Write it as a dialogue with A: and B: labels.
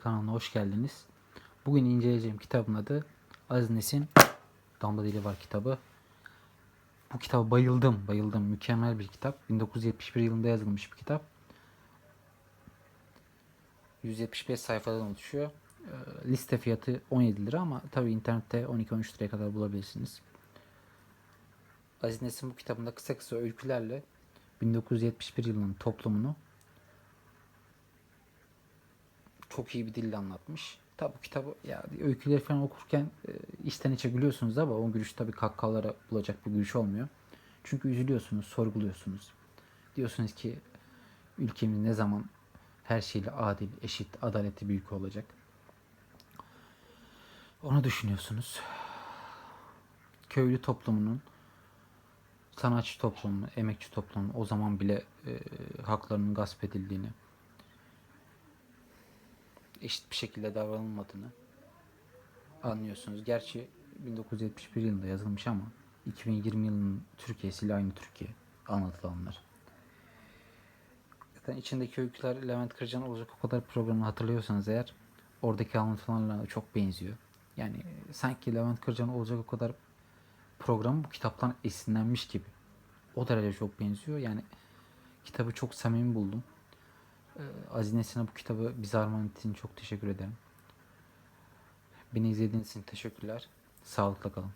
A: kanalına hoş geldiniz. Bugün inceleyeceğim kitabın adı Aziz Nesin Damla Dili Var kitabı. Bu kitaba bayıldım, bayıldım. Mükemmel bir kitap. 1971 yılında yazılmış bir kitap. 175 sayfadan oluşuyor. Ee, Liste fiyatı 17 lira ama tabi internette 12-13 liraya kadar bulabilirsiniz. Aziz Nesin bu kitabında kısa kısa öykülerle 1971 yılının toplumunu çok iyi bir dille anlatmış. Tabi kitabı ya öyküleri falan okurken e, içten içe gülüyorsunuz ama o gülüş tabi kahkahalara bulacak bir gülüş olmuyor. Çünkü üzülüyorsunuz, sorguluyorsunuz. Diyorsunuz ki ülkemiz ne zaman her şeyle adil, eşit, adaleti büyük olacak. Onu düşünüyorsunuz. Köylü toplumunun, sanatçı toplumunun, emekçi toplumunun o zaman bile e, haklarının gasp edildiğini, eşit bir şekilde davranılmadığını anlıyorsunuz. Gerçi 1971 yılında yazılmış ama 2020 yılının Türkiye'siyle aynı Türkiye anlatılanlar. Zaten içindeki öyküler Levent Kırcan olacak o kadar programını hatırlıyorsanız eğer oradaki anlatılanlarla çok benziyor. Yani sanki Levent Kırcan olacak o kadar program bu kitaptan esinlenmiş gibi. O derece çok benziyor. Yani kitabı çok samimi buldum. Ee, Aziz Nesin'e bu kitabı bize armağan ettiğin çok teşekkür ederim. Beni izlediğiniz için teşekkürler. Sağlıkla kalın.